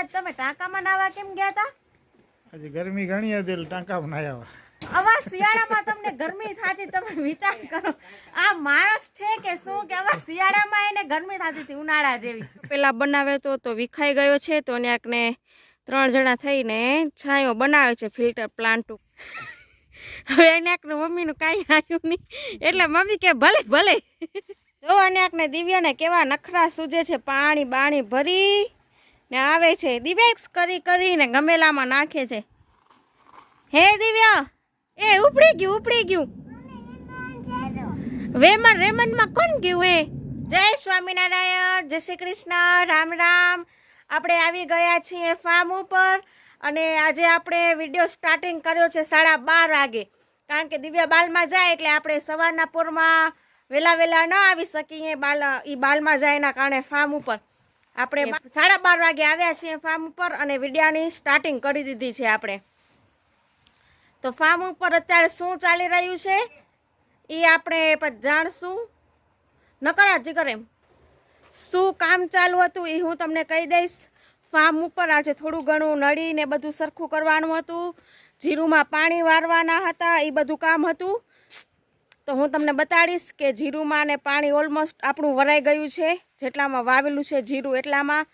આજ તમે ટાંકામાં નાવા કેમ ગયા હતા આજે ગરમી ઘણી હતી એટલે ટાંકામાં નાયા આવા શિયાળામાં તમને ગરમી થાતી તમે વિચાર કરો. આ માણસ છે કે શું કે આવા શિયાળામાં એને ગરમી થાતી હતી ઉનાળા જેવી. પેલા બનાવે તો તો વિખાઈ ગયો છે તો ને ત્રણ જણા થઈને છાંયો બનાવે છે ફિલ્ટર પ્લાન્ટ હવે એને એકને મમ્મીનું કાંઈ આવ્યું નહીં. એટલે મમ્મી કે ભલે ભલે. જો અને એકને દિવ્યાને કેવા નખરા સૂજે છે પાણી બાણી ભરી ને આવે છે. દિવ્યાક્સ કરી કરીને ગમેલામાં નાખે છે. હે દિવ્યા, એ ઉપડી ગયું ઉપડી ગયું. વેમન રેમનમાં કોણ ગયું એ? જય સ્વામિનારાયણ, જય શ્રી કૃષ્ણ, રામ રામ. આપણે આવી ગયા છીએ ફાર્મ ઉપર અને આજે આપણે વીડિયો સ્ટાર્ટિંગ કર્યો છે સાડા બાર વાગે. કારણ કે દિવ્યા બાલમાં જાય એટલે આપણે સવારના પોરમાં વહેલા વહેલા ન આવી શકીએ, બાલ એ બાલમાં જાય એના કારણે ફાર્મ ઉપર. આપણે સાડા બાર વાગે આવ્યા છીએ ફાર્મ ઉપર અને વિડિયાની સ્ટાર્ટિંગ કરી દીધી છે આપણે. તો ફાર્મ ઉપર અત્યારે શું ચાલી રહ્યું છે? એ આપણે પછી જાણશું. નકર જીગર એમ. શું કામ ચાલુ હતું એ હું તમને કહી દઈશ. ફાર્મ ઉપર આજે થોડું ઘણું નળીને બધું સરખું કરવાનું હતું. જીરુમાં પાણી વારવાના હતા એ બધું કામ હતું. તો હું તમને બતાડીશ કે જીરુંમાં ને પાણી ઓલમોસ્ટ આપણું વરાઈ ગયું છે. જેટલામાં વાવેલું છે જીરું એટલામાં.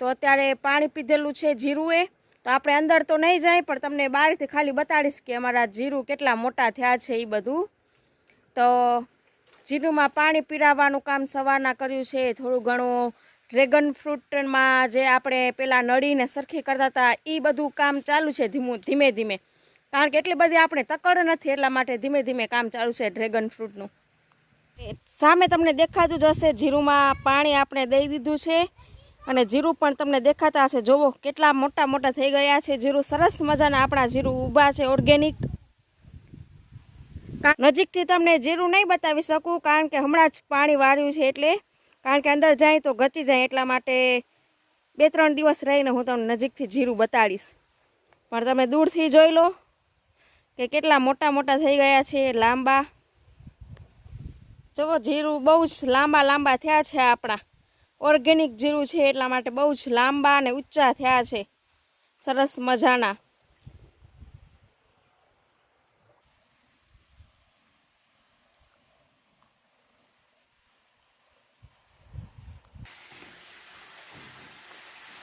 તો અત્યારે પાણી પીધેલું છે જીરુંએ. તો આપણે અંદર તો નહીં જાય, પણ તમને બહારથી ખાલી બતાડીશ કે અમારા જીરું કેટલા મોટા થયા છે એ બધું. તો જીરુંમાં પાણી પીરાવવાનું કામ સવારના કર્યું છે. થોડું ઘણું ડ્રેગન ફ્રૂટમાં જે આપણે પેલા નળીને સરખી કરતા હતા એ બધું કામ ચાલુ છે ધીમું, ધીમે ધીમે. કારણ કે એટલી બધી આપણે તકડ નથી, એટલા માટે ધીમે ધીમે કામ ચાલુ છે ડ્રેગન ફ્રૂટનું સામે તમને દેખાતું જ હશે, જીરુંમાં પાણી આપણે દઈ દીધું છે અને જીરું પણ તમને દેખાતા હશે. જોવો, કેટલા મોટા મોટા થઈ ગયા છે જીરું. સરસ મજાના આપણા જીરું ઊભા છે ઓર્ગેનિક નજીકથી તમને જીરું નહીં બતાવી શકું, કારણ કે હમણાં જ પાણી વાળ્યું છે એટલે. કારણ કે અંદર જાય તો ગચી જાય એટલા માટે બે ત્રણ દિવસ રહીને હું તમને નજીકથી જીરું બતાડીશ. પણ તમે દૂરથી જોઈ લો. કે કેટલા મોટા મોટા થઈ ગયા છે, લાંબા. જુઓ, જીરું બહુ જ લાંબા લાંબા થયા છે આપણા. ઓર્ગેનિક જીરું છે એટલા માટે બહુ જ લાંબા અને ઊંચા થયા છે. સરસ મજાના.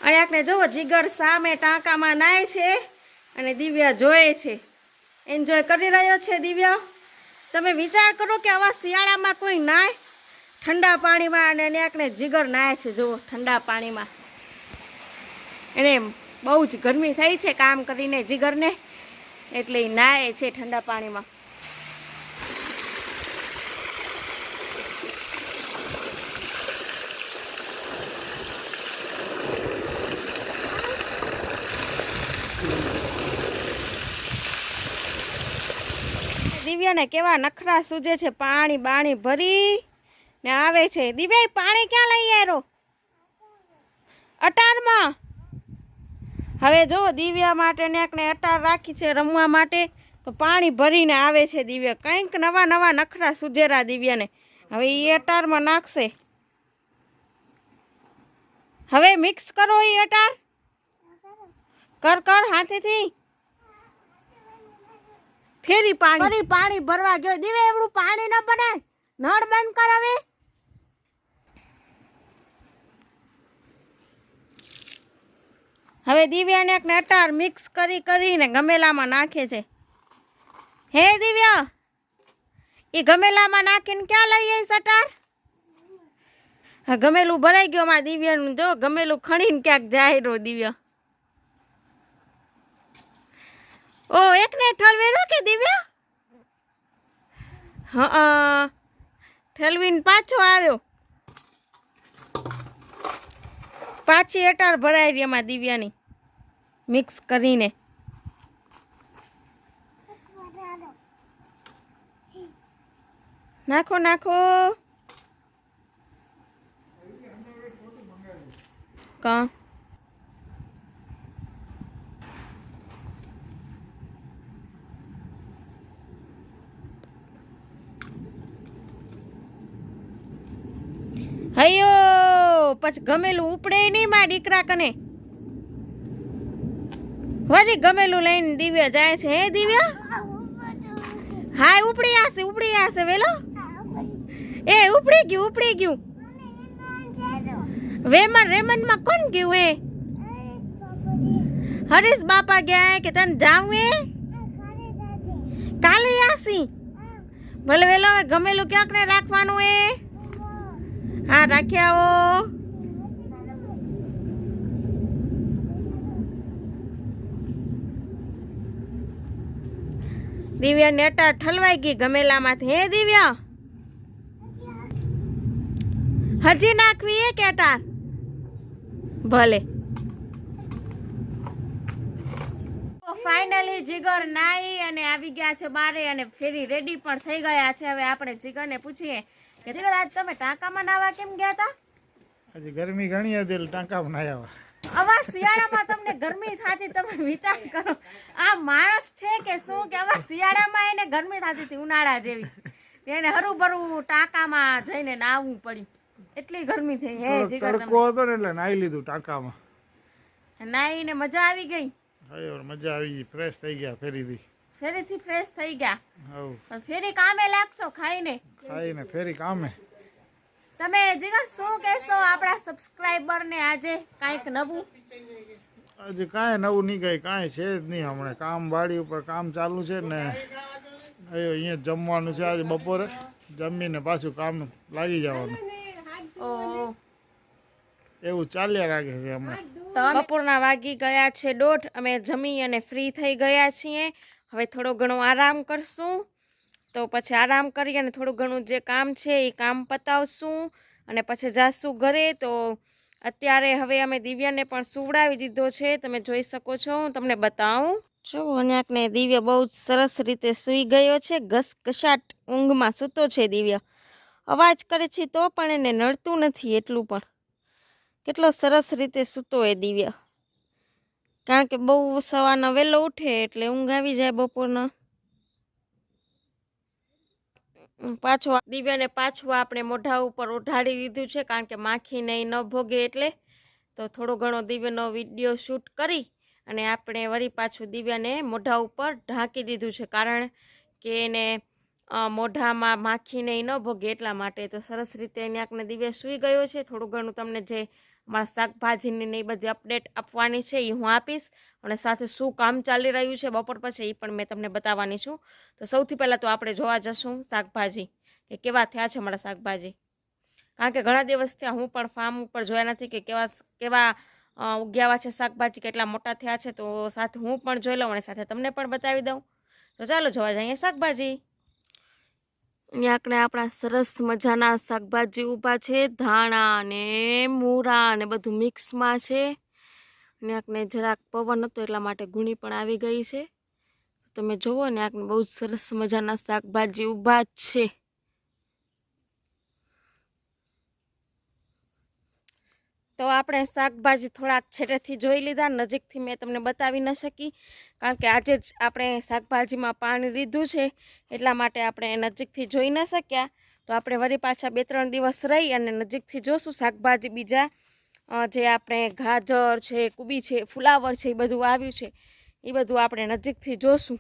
અને આપણે જુઓ, જીગર સામે ટાંકામાં નાય છે અને દિવ્યા જોયે છે. એન્જોય કરી રહ્યો છે, દિવ્યા. તમે વિચાર કરો કે આવા શિયાળામાં કોઈ નાય, ઠંડા પાણીમાં અને આપણે જીગર નાય છે, જુઓ, ઠંડા પાણીમાં. એને બહુ જ ગરમી થઈ છે કામ કરીને જીગરને, એટલે નાય છે ઠંડા પાણીમાં. દિવ્યાને કેવા નખરા સૂજે છે, પાણી બાણી ભરી ને આવે છે. દિવ્યા પાણી ક્યાં લઈ આવ્યો અટારમાં. હવે જો દિવ્યા માટે ને અટાર રાખી છે રમવા માટે, તો પાણી ભરીને આવે છે દિવ્યા. કંઈક નવા નવા નખરા સુજેરા દિવ્યાને. હવે એ અટારમાં નાખશે. હવે મિક્સ કરો એ અટાર. કર કર હાથેથી. ફેરી પાણી. ફરી પાણી ભરવા ગયો. દીવે, એવડું પાણી ન બને. નળ બંધ કર હવે. દિવ્યાને એક અટાર મિક્સ કરી કરીને ગમેલામાં નાખે છે. હે દિવ્યા? એ ગમેલામાં નાખીને ક્યાં લઈ સટાર હા ગમેલું ભરાઈ ગયો માં દિવ્યાનું. જો ગમેલું ખણીને ક્યાંક જાય રહ્યો દિવ્યા. ઓ, એકને ઠલવેરો કે દિવ્યા? હા, ઠલવીને પાછો આવ્યો. પાછી અટાર ભરાઈ રહી એમાં દિવ્યાની. મિક્સ કરીને. નાખો નાખો. કા હૈયો પછી ગમેલું ઉપડે નહીં માં દીકરા કને? વધી ગમેલું લઈને દિવ્ય જાય છે, હે દિવ્ય? હાય, ઉપડી આશે ઉપડી આશે વેલો. એ, ઉપડી ગયું ઉપડી ગયું. વેમનમાં કોણ ગયું એ હરીશ બાપા ગયા કે તને જાવું એ કાલે આસી. ભલે વેલો, હવે ગમેલું ક્યાંક ને રાખવાનું એ હા રાખી આવો દિવ્યા નેટા ઠલવાઈ ગઈ ગમેલામાંથી. હે દિવ્યા? હજી નાખવી એ કેટા? ભલે. ફાઇનલી જીગર નાઈ અને આવી ગયા છે બારે અને ફેરી રેડી પણ થઈ ગયા છે. હવે આપણે જીગરને પૂછીએ કે જીગર, આજ તમે ટાંકામાં નાવા કેમ ગયા હતા આજે ગરમી ઘણી હતી ટાંકામાં નાહ્યા આવા શિયાળામાં તમને ગરમી થાતી તમે વિચાર કરો. આ માણસ છે કે શું કે આવા શિયાળામાં એને ગરમી થાતી હતી ઉનાળા જેવી. તેને હરું ભરું ટાંકામાં જઈને નાહવું પડ્યું. એટલી ગરમી થઈ. હે જીગર તડકો હતો ને એટલે નાહી લીધું ટાંકામાં. નાઈને મજા આવી ગઈ? હવે મજા આવી ગઈ ફ્રેશ થઈ ગયા ફેરીથી. ફેરીથી ફ્રેશ થઈ ગયા. હવ. ફેરી કામે લાગશો ખાઈને? ખાઈને ફેરી કામે. તમે જીગર શું કહેશો આપણા સબસ્ક્રાઈબર ને આજે? કાંઈક નવું? આજે કાંઈ નવું નહીં ગઈ કાંઈ છે જ નહીં હમણાં. કામ વાડી ઉપર કામ ચાલુ છે ને અહીંયા જમવાનું છે. આજે બપોરે જમીને પાછું કામ લાગી જવાનું. એવું ચાલ્યા રાખે છે હમણાં. બપોરના વાગી ગયા છે દોઢ. અમે જમી અને ફ્રી થઈ ગયા છીએ. હવે થોડો ઘણો આરામ કરશું. તો પછી આરામ કરી અને થોડું ઘણું જે કામ છે એ કામ પતાવશું અને પછી જાશું ઘરે. તો અત્યારે હવે અમે દિવ્યાને પણ સુવડાવી દીધો છે. તમે જોઈ શકો છો, હું તમને બતાવું. જો અન્યાકને દિવ્ય બહુ જ સરસ રીતે સૂઈ ગયો છે. ઘસઘસાટ ઊંઘમાં સૂતો છે દિવ્ય. અવાજ કરે છે તો પણ એને નડતું નથી એટલું પણ. કેટલો સરસ રીતે સૂતો એ દિવ્ય. કારણ કે બહુ સવારના વહેલો ઉઠે એટલે ઊંઘ આવી જાય બપોરના. પાછો દિવ્યાને પાછું આપણે મોઢા ઉપર ઓઢાડી દીધું છે, કારણ કે માખી નહીં ન ભોગે એટલે. તો થોડો ઘણો દિવ્યનો વીડિયો શૂટ કરી અને આપણે વળી પાછું દિવ્યાને મોઢા ઉપર ઢાંકી દીધું છે, કારણ કે એને મોઢામાં માખી નહીં ન ભોગે એટલા માટે. તો સરસ રીતે ન્યાકને દિવ્ય સૂઈ ગયો છે. થોડું ઘણું તમને જે મારા શાકભાજીની ને એ બધી અપડેટ આપવાની છે એ હું આપીશ. અને સાથે શું કામ ચાલી રહ્યું છે બપોર પછી એ પણ મેં તમને બતાવવાની છું. તો સૌથી પહેલાં તો આપણે જોવા જશું શાકભાજી, કે કેવા થયા છે મારા શાકભાજી. કારણ કે ઘણા દિવસ થયા હું પણ ફાર્મ ઉપર જોયા નથી કે કેવા કેવા ઉગ્યાવા છે શાકભાજી, કેટલા મોટા થયા છે તો સાથે હું પણ જોઈ લઉં અને સાથે તમને પણ બતાવી દઉં. તો ચાલો જોવા જઈએ શાકભાજી. અહીંયા આપણે સરસ મજાના શાકભાજી ઊભા છે, ધાણા ને મૂરા ને બધું મિક્સમાં છે. ને આપણે જરાક પવન હતો એટલા માટે ગુણી પણ આવી ગઈ છે. તમે જુઓ ને આપણે બહુ સરસ મજાના શાકભાજી ઊભા છે. તો આપણે શાકભાજી થોડાક છેટેથી જોઈ લીધા, નજીકથી મેં તમને બતાવી ન શકી, કારણ કે આજે જ આપણે શાકભાજીમાં પાણી દીધું છે, એટલા માટે આપણે નજીકથી જોઈ ન શક્યા. તો આપણે વળી પાછા બે ત્રણ દિવસ રહી અને નજીકથી જોશું શાકભાજી બીજા જે આપણે ગાજર છે, કુબી છે, ફુલાવર છે, એ બધું આવ્યું છે, એ બધું આપણે નજીકથી જોશું.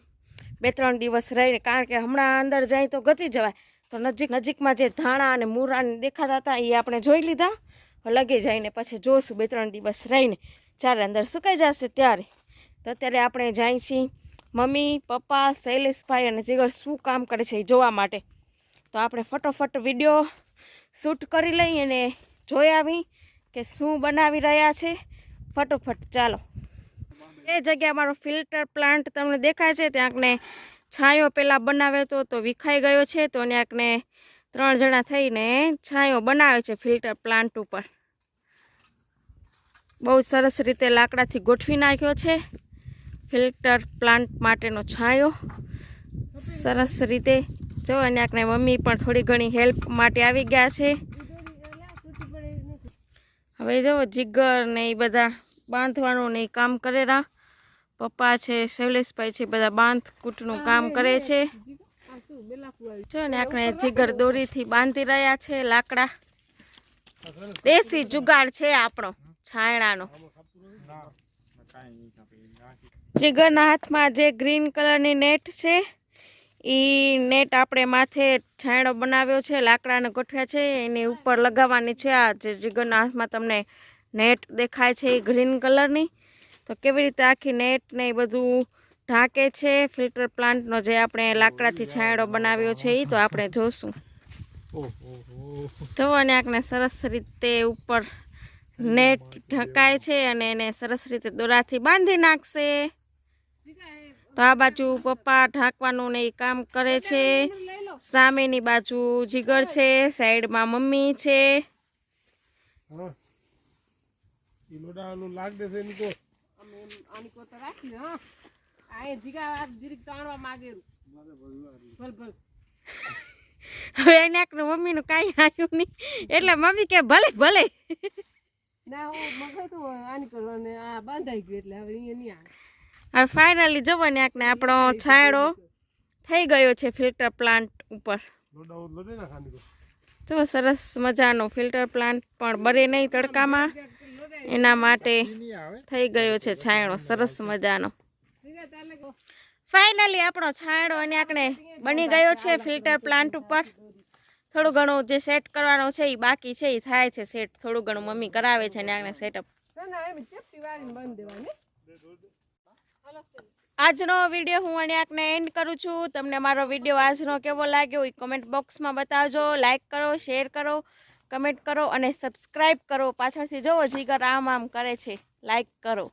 બે ત્રણ દિવસ રહીને, કારણ કે હમણાં અંદર જાય તો ગચી જવાય. તો નજીક, નજીકમાં જે ધાણા અને મૂરાને દેખાતા હતા, એ આપણે જોઈ લીધા. લગી જઈને પછી જોશું, બે ત્રણ દિવસ રહીને. જ્યારે અંદર સુકાઈ જશે ત્યારે. તો અત્યારે આપણે જાય છીએ મમ્મી, પપ્પા, શૈલેષભાઈ અને જીગર શું કામ કરે છે એ જોવા માટે. તો આપણે ફટોફટ વીડિયો શૂટ કરી લઈ અને જોઈ આવી કે શું બનાવી રહ્યા છે. ફટોફટ ચાલો. એ જગ્યા મારો ફિલ્ટર પ્લાન્ટ તમને દેખાય છે. ત્યાંકને છાંયો પહેલાં બનાવ્યો હતો તો વિખાઈ ગયો છે. તો ત્યાંકને ત્રણ જણા થઈને છાંયો બનાવે છે ફિલ્ટર પ્લાન્ટ ઉપર. બહુ સરસ રીતે લાકડાથી ગોઠવી નાખ્યો છે ફિલ્ટર પ્લાન્ટ માટેનો છાંયો. સરસ રીતે જો અને આપણે મમ્મી પણ થોડી ઘણી હેલ્પ માટે આવી ગયા છે. હવે જો જીગર ને એ બધા બાંધવાનું ને કામ કરેલા પપ્પા છે, શૈલેષભાઈ છે, બધા બાંધ કૂટનું કામ કરે છે. જો ને આપણે જીગર દોરીથી બાંધી રહ્યા છે, લાકડા. દેશી જુગાડ છે આપણો, છાયણાનો. જીગરના હાથમાં જે ગ્રીન કલરની નેટ છે એ નેટ આપણે માથે છાંયડો બનાવ્યો છે, લાકડાને ગોઠવ્યા છે, એની ઉપર લગાવવાની છે આ જે જીગરના હાથમાં તમને નેટ દેખાય છે એ ગ્રીન કલરની. તો કેવી રીતે આખી નેટ ને એ બધું ઢાંકે છે ફિલ્ટર પ્લાન્ટનો જે આપણે લાકડાથી છાંયડો બનાવ્યો છે એ તો આપણે જોશું. જુઓ ને આંખને સરસ રીતે ઉપર નેટ ઢંકાય છે અને એને સરસ રીતે દોરાથી બાંધી નાખશે. તો આ બાજુ પપ્પા ઢાંકવાનું ને એ કામ કરે છે. સામેની બાજુ જીગર છે સાઈડમાં મમ્મી છે. હા. ઈ લોડા ઓલું લાગ દેશે આ જીગા જીરીક તાણવા માંગેરું. ભલ ભલ. હવે એને આંખનું મમ્મીનું કાંઈ આવ્યું નહીં. એટલે મમ્મી કે ભલે ભલે. ના હું મગાઈ તો આની કરવાને આ બાંધાઈ ગયું એટલે હવે અહીંયા નહીં આવે. હવે ફાઇનલી જવો ને આપણો છાંયડો થઈ ગયો છે ફિલ્ટર પ્લાન્ટ ઉપર. જો સરસ મજાનો ફિલ્ટર પ્લાન્ટ પણ બરે નહીં તડકામાં. એના માટે થઈ ગયો છે છાંયડો. સરસ મજાનો. ફાઇનલી આપણો છાંયડો અને આપણે બની ગયો છે ફિલ્ટર પ્લાન્ટ ઉપર. થોડું ઘણું જે સેટ કરવાનું છે એ બાકી છે એ થાય છે સેટ થોડું ઘણું મમ્મી કરાવે છે ને આને સેટઅપ. આજનો વીડિયો હું અણ્યાકને એન્ડ કરું છું. તમને મારો વીડિયો આજનો કેવો લાગ્યો એ કોમેન્ટ બોક્સમાં બતાવજો. લાઇક કરો શેર કરો કમેન્ટ કરો અને સબસ્ક્રાઈબ કરો. પાછળથી જોવો જીગર આમ આમ કરે છે. લાઇક કરો.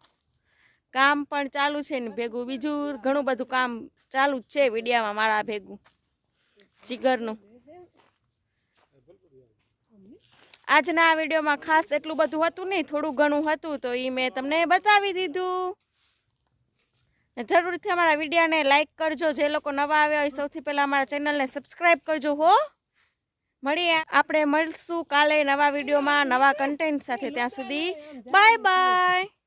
કામ પણ ચાલુ છે ને ભેગું. બીજું ઘણું બધું કામ ચાલુ જ છે વિડીયામાં મારા ભેગું. જીગરનું. આજના આ વિડીયોમાં ખાસ એટલું બધું હતું નહીં, થોડું ઘણું હતું તો એ મેં તમને બતાવી દીધું. જરૂરથી અમારા વિડીયોને લાઇક કરજો, જે લોકો નવા આવ્યા હોય સૌથી પહેલાં અમારા ચેનલને સબસ્ક્રાઈબ કરજો હો. મળીએ, આપણે મળશું કાલે નવા વિડીયોમાં નવા કન્ટેન્ટ સાથે ત્યાં સુધી. Bye bye.